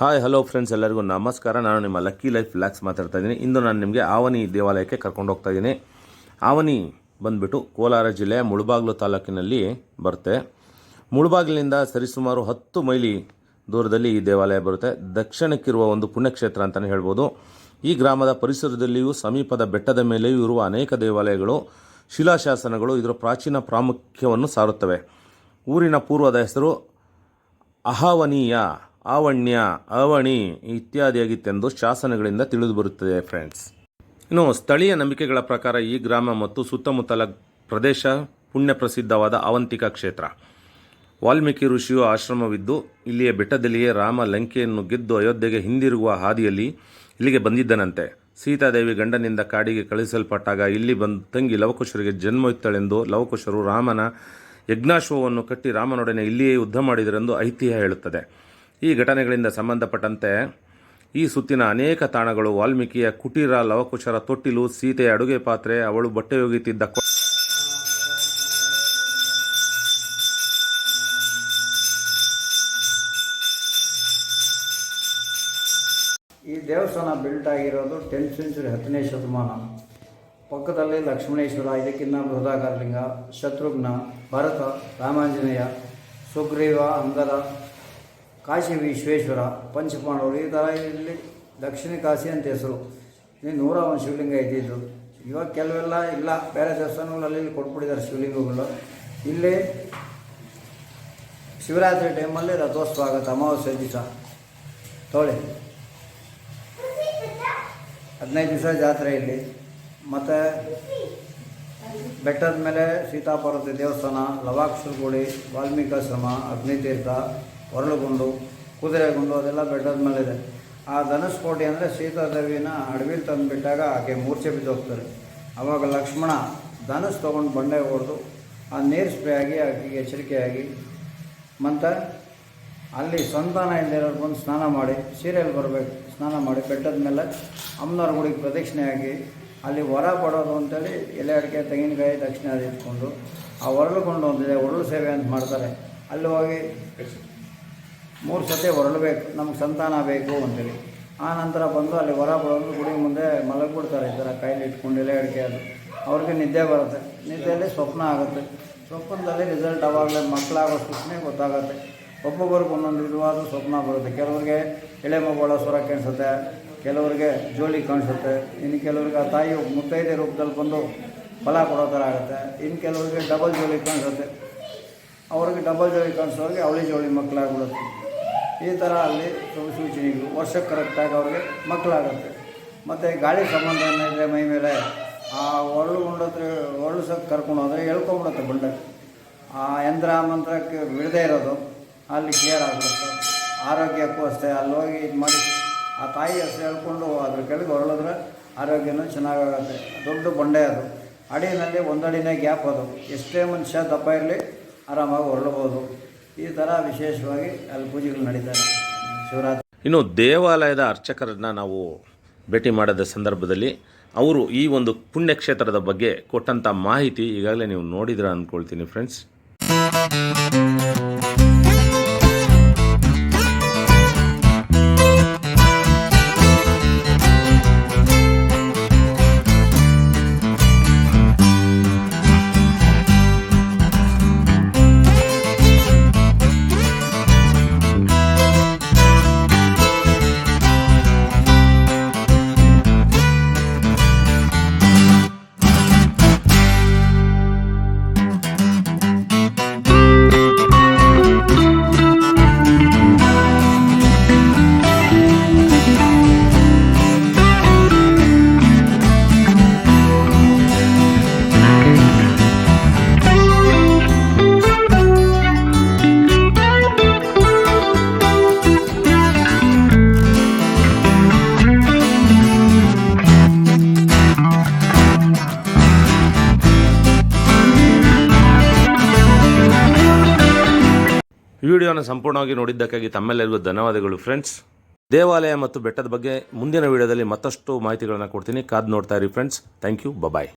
Hi hello friends ಎಲ್ಲರಿಗೂ ನಮಸ್ಕಾರ. ನಾನು ನಿಮ್ಮ ಲಕ್ಕಿ ಲೈಫ್ ಫ್ಲಾಕ್ಸ್ ಮಾತಾಡ್ತಾ ಇದ್ದೀನಿ. ಇಂದು ನಾನು ನಿಮಗೆ ಆವನಿ ದೇವಾಲಯಕ್ಕೆ ಕರ್ಕೊಂಡು ಹೋಗ್ತಾ ಇದ್ದೀನಿ. ಆವನಿ ಬಂದುಬಿಟ್ಟು ಕೋಲಾರ ಜಿಲ್ಲೆಯ ಮುಳಬಾಗ್ಲು ತಾಲೂಕಿನಲ್ಲಿ ಬರುತ್ತೆ. ಮುಳಬಾಗಿಲಿನಿಂದ ಸರಿಸುಮಾರು ಹತ್ತು ಮೈಲಿ ದೂರದಲ್ಲಿ ಈ ದೇವಾಲಯ ಬರುತ್ತೆ. ದಕ್ಷಿಣಕ್ಕಿರುವ ಒಂದು ಪುಣ್ಯಕ್ಷೇತ್ರ ಅಂತಲೇ ಹೇಳ್ಬೋದು. ಈ ಗ್ರಾಮದ ಪರಿಸರದಲ್ಲಿಯೂ ಸಮೀಪದ ಬೆಟ್ಟದ ಮೇಲೆಯೂ ಇರುವ ಅನೇಕ ದೇವಾಲಯಗಳು, ಶಿಲಾಶಾಸನಗಳು ಇದರ ಪ್ರಾಚೀನ ಪ್ರಾಮುಖ್ಯವನ್ನು ಸಾರುತ್ತವೆ. ಊರಿನ ಪೂರ್ವದ ಹೆಸರು ಅಹಾವನೀಯ ಆವಣ್ಯ ಅವಣಿ ಇತ್ಯಾದಿಯಾಗಿತ್ತೆಂದು ಶಾಸನಗಳಿಂದ ತಿಳಿದು ಬರುತ್ತದೆ ಫ್ರೆಂಡ್ಸ್ ಇನ್ನು ಸ್ಥಳೀಯ ನಂಬಿಕೆಗಳ ಪ್ರಕಾರ ಈ ಗ್ರಾಮ ಮತ್ತು ಸುತ್ತಮುತ್ತಲ ಪ್ರದೇಶ ಪುಣ್ಯ ಪ್ರಸಿದ್ಧವಾದ ಅವಂತಿಕ ಕ್ಷೇತ್ರ. ವಾಲ್ಮೀಕಿ ಋಷಿಯು ಆಶ್ರಮವಿದ್ದು, ಇಲ್ಲಿಯ ಬೆಟ್ಟದಲ್ಲಿಯೇ ರಾಮ ಲಂಕೆಯನ್ನು ಗೆದ್ದು ಅಯೋಧ್ಯೆಗೆ ಹಿಂದಿರುಗುವ ಹಾದಿಯಲ್ಲಿ ಇಲ್ಲಿಗೆ ಬಂದಿದ್ದನಂತೆ. ಸೀತಾದೇವಿ ಗಂಡನಿಂದ ಕಾಡಿಗೆ ಕಳುಹಿಸಲ್ಪಟ್ಟಾಗ ಇಲ್ಲಿ ಬಂದು, ತಂಗಿ ಲವಕುಶರಿಗೆ ಜನ್ಮವಿತ್ತಳೆಂದು ಲವಕುಶರು ರಾಮನ ಯಜ್ಞಾಶ್ವವನ್ನು ಕಟ್ಟಿ ರಾಮನೊಡನೆ ಇಲ್ಲಿಯೇ ಯುದ್ಧ ಮಾಡಿದರೆಂದು ಐತಿಹ್ಯ ಹೇಳುತ್ತದೆ. ಈ ಘಟನೆಗಳಿಂದ ಸಂಬಂಧಪಟ್ಟಂತೆ ಈ ಸುತ್ತಿನ ಅನೇಕ ತಾಣಗಳು ವಾಲ್ಮೀಕಿಯ ಕುಟೀರ, ಲವಕುಶರ ತೊಟ್ಟಿಲು, ಸೀತೆಯ ಅಡುಗೆ ಪಾತ್ರೆ, ಅವಳು ಬಟ್ಟೆ ಒಗೆಯುತ್ತಿದ್ದ ಈ ದೇವಸ್ಥಾನ ಬಿಲ್ಟ್ ಆಗಿರೋದು ಟೆಂತ್ ಸೆಂಚುರಿ ಹತ್ತನೇ ಶತಮಾನ. ಪಕ್ಕದಲ್ಲಿ ಲಕ್ಷ್ಮಣೇಶ್ವರ ಇದಕ್ಕಿಂತ ಬೃಹದಾಕಾರಲಿಂಗ, ಶತ್ರುಘ್ನ, ಭರತ, ರಾಮಾಂಜನೇಯ, ಸುಗ್ರೀವ, ಅಂಗದ ಕಾಶಿ ವಿಶ್ವೇಶ್ವರ ಪಂಚಪಾಂಡವರು, ಈ ಥರ ಇಲ್ಲಿ ದಕ್ಷಿಣ ಕಾಶಿ ಅಂತ ಹೆಸರು. ಇಲ್ಲಿ ನೂರ ಒಂದು ಶಿವಲಿಂಗ ಇದ್ದಿದ್ದು ಇವಾಗ ಕೆಲವೆಲ್ಲ ಇಲ್ಲ, ಬೇರೆ ದೇವಸ್ಥಾನಗಳಲ್ಲಿ ಇಲ್ಲಿ ಕೊಟ್ಬಿಟ್ಟಿದ್ದಾರೆ ಶಿವಲಿಂಗಗಳು. ಇಲ್ಲಿ ಶಿವರಾತ್ರಿ ಟೈಮಲ್ಲಿ ರಥೋತ್ಸವ ಆಗುತ್ತೆ, ಅಮಾವಾಸ್ಯ ದಿವಸ. ತೋಳೆ. ಹದಿನೈದು ದಿವಸ ಜಾತ್ರೆ ಇಲ್ಲಿ. ಮತ್ತು ಬೆಟ್ಟದ ಮೇಲೆ ಸೀತಾಪಾರ್ವತಿ ದೇವಸ್ಥಾನ ಲವಾಕ್ಷರಗುಡಿ ವಾಲ್ಮೀಕಾಶ್ರಮ ಅಗ್ನಿತೀರ್ಥ ಹೊರಳುಗುಂಡು, ಕುದುರೆಗುಂಡು ಅದೆಲ್ಲ ಬೆಟ್ಟದ ಮೇಲೆ ಇದೆ. ಆ ಧನುಷ್ಕೋಟಿ ಅಂದರೆ ಸೀತಾದೇವಿನ ಅಡವಿಲಿ ತಂದುಬಿಟ್ಟಾಗ ಆಕೆ ಮೂರ್ಛೆ ಬಿದ್ದು ಹೋಗ್ತಾರೆ ಆವಾಗ ಲಕ್ಷ್ಮಣ ಧನುಷ್ ತೊಗೊಂಡು ಬಂಡೆ ಹೊಡೆದು, ಆ ನೀರು ಸ್ಪ್ರೇ ಆಗಿ ಆಕೆಗೆ ಎಚ್ಚರಿಕೆಯಾಗಿ ಮತ್ತು ಅಲ್ಲಿ ಸಂತಾನ ಇಲ್ದಿರೋರು ಬಂದು ಸ್ನಾನ ಮಾಡಿ ಸೀರೆಯಲ್ಲಿ ಬರಬೇಕು, ಸ್ನಾನ ಮಾಡಿ, ಬೆಟ್ಟದ ಮೇಲೆ ಅಮ್ಮನವ್ರ ಗುಡಿಗೆ ಪ್ರದಕ್ಷಿಣೆಯಾಗಿ ಅಲ್ಲಿ ವರ ಪಡೋದು ಅಂತೇಳಿ ಎಲೆ ಅಡಿಕೆ, ತೆಂಗಿನಕಾಯಿ ದಕ್ಷಿಣ ಇಟ್ಕೊಂಡು, ಆ ಹೊರಳುಕೊಂಡು ಒಂದಿದೆ ಹೊರಳು ಸೇವೆ ಅಂತ ಮಾಡ್ತಾರೆ. ಅಲ್ಲಿ ಹೋಗಿ ಮೂರು ಸತಿ ಹೊರಳಬೇಕು ನಮ್ಗೆ ಸಂತಾನ ಬೇಕು ಅಂತೇಳಿ. ಆ ನಂತರ ಬಂದು ಅಲ್ಲಿ ಹೊರ ಬರೋದು ಗುಡಿ ಮುಂದೆ ಮಲಗಿಬಿಡ್ತಾರೆ ಈ ಥರ ಕೈಲಿ ಇಟ್ಕೊಂಡು ಎಲೆ ಅಡಿಕೆ ಅದು. ಅವ್ರಿಗೆ ನಿದ್ದೆ ಬರುತ್ತೆ. ನಿದ್ದೆಯಲ್ಲಿ ಸ್ವಪ್ನ ಆಗುತ್ತೆ. ಸ್ವಪ್ನದಲ್ಲಿ ರಿಸಲ್ಟ್ ಆವಾಗಲೇ ಮಕ್ಕಳಾಗೋ ಸೂಚನೆ ಗೊತ್ತಾಗುತ್ತೆ. ಒಬ್ಬೊಬ್ಬರಿಗೆ ಒಂದೊಂದು ವಿಧವಾದ ಸ್ವಪ್ನ ಬರುತ್ತೆ. ಕೆಲವರಿಗೆ ಎಳೆ ಮಗಳ ಸ್ವರ ಕಾಣಿಸುತ್ತೆ ಕೆಲವರಿಗೆ ಜೋಳಿ ಕಾಣಿಸುತ್ತೆ, ಇನ್ನು ಕೆಲವರಿಗೆ ಆ ತಾಯಿ ಮುತ್ತೈದೆ ರೂಪದಲ್ಲಿ ಬಂದು ಫಲ ಕೊಡೋ ಥರ ಆಗುತ್ತೆ, ಇನ್ನು ಕೆಲವರಿಗೆ ಡಬಲ್ ಜೋಳಿ ಕಾಣಿಸುತ್ತೆ. ಅವ್ರಿಗೆ ಡಬಲ್ ಜೋಳಿ ಕಾಣಿಸೋರಿಗೆ ಅವಳಿ ಜೋಳಿ ಮಕ್ಕಳಾಗ್ಬಿಡುತ್ತೆ. ಈ ಥರ ಅಲ್ಲಿ ಸೂಚನೆಗಳು. ವರ್ಷಕ್ಕೆ ಕರೆಕ್ಟಾಗಿ ಅವ್ರಿಗೆ ಮಕ್ಕಳಾಗುತ್ತೆ. ಮತ್ತು ಗಾಳಿ ಸಂಬಂಧ ಏನಿದೆ ಮೈ ಮೇಲೆ? ಆ ಒಳ್ಳು ಉಂಡತ್ರ ಒಳ್ಳು ಸಹ ಕರ್ಕೊಂಡು ಹೋದರೆ ಎಳ್ಕೊಂಬಿಡುತ್ತೆ ಬಂಡೆ ಆ ಯಂತ್ರ ಮಂತ್ರಕ್ಕೆ ಬಿಡದೇ ಇರೋದು. ಅಲ್ಲಿ ಕ್ಲಿಯರ್ ಆಗಿಬಿಡುತ್ತೆ ಆರೋಗ್ಯಕ್ಕೂ ಅಷ್ಟೇ, ಅಲ್ಲಿ ಹೋಗಿ ಇದು ಮಾಡಿ, ಆ ತಾಯಿ ಹೆಸರು ಹೇಳ್ಕೊಂಡು ಅದ್ರ ಕೆಳಗೆ ಹೊರಳಿದ್ರೆ ಆರೋಗ್ಯನೂ ಚೆನ್ನಾಗಾಗುತ್ತೆ. ದೊಡ್ಡ ಬಂಡೆ ಅದು. ಅಡಿನಲ್ಲಿ ಒಂದಡಿನೇ ಗ್ಯಾಪ್ ಅದು. ಎಷ್ಟೇ ಮನುಷ್ಯ ದಪ್ಪ ಇರಲಿ ಆರಾಮಾಗಿ ಹೊರಡ್ಬೋದು ಈ ಥರ ವಿಶೇಷವಾಗಿ ಅಲ್ಲಿ ಪೂಜೆಗಳು ನಡೀತಾರೆ. ಶಿವರಾತ್ರಿ. ಇನ್ನು ದೇವಾಲಯದ ಅರ್ಚಕರನ್ನ ನಾವು ಭೇಟಿ ಮಾಡಿದ ಸಂದರ್ಭದಲ್ಲಿ ಅವರು ಈ ಒಂದು ಪುಣ್ಯಕ್ಷೇತ್ರದ ಬಗ್ಗೆ ಕೊಟ್ಟಂತ ಮಾಹಿತಿ ಈಗಾಗಲೇ ನೀವು ನೋಡಿದ್ರ ಅಂದ್ಕೊಳ್ತೀನಿ ಫ್ರೆಂಡ್ಸ್ ವಿಡಿಯೋನ ಸಂಪೂರ್ಣವಾಗಿ ನೋಡಿದ್ದಕ್ಕಾಗಿ ತಮ್ಮೆಲ್ಲರಿಗೂ ಧನ್ಯವಾದಗಳು ಫ್ರೆಂಡ್ಸ್. ದೇವಾಲಯ ಮತ್ತು ಬೆಟ್ಟದ ಬಗ್ಗೆ ಮುಂದಿನ ವಿಡಿಯೋದಲ್ಲಿ ಮತ್ತಷ್ಟು ಮಾಹಿತಿಗಳನ್ನು ಕೊಡ್ತೀನಿ. ಕಾದ್ ನೋಡ್ತಾ ಇರಿ ಫ್ರೆಂಡ್ಸ್. Thank you. ಬಾಯ್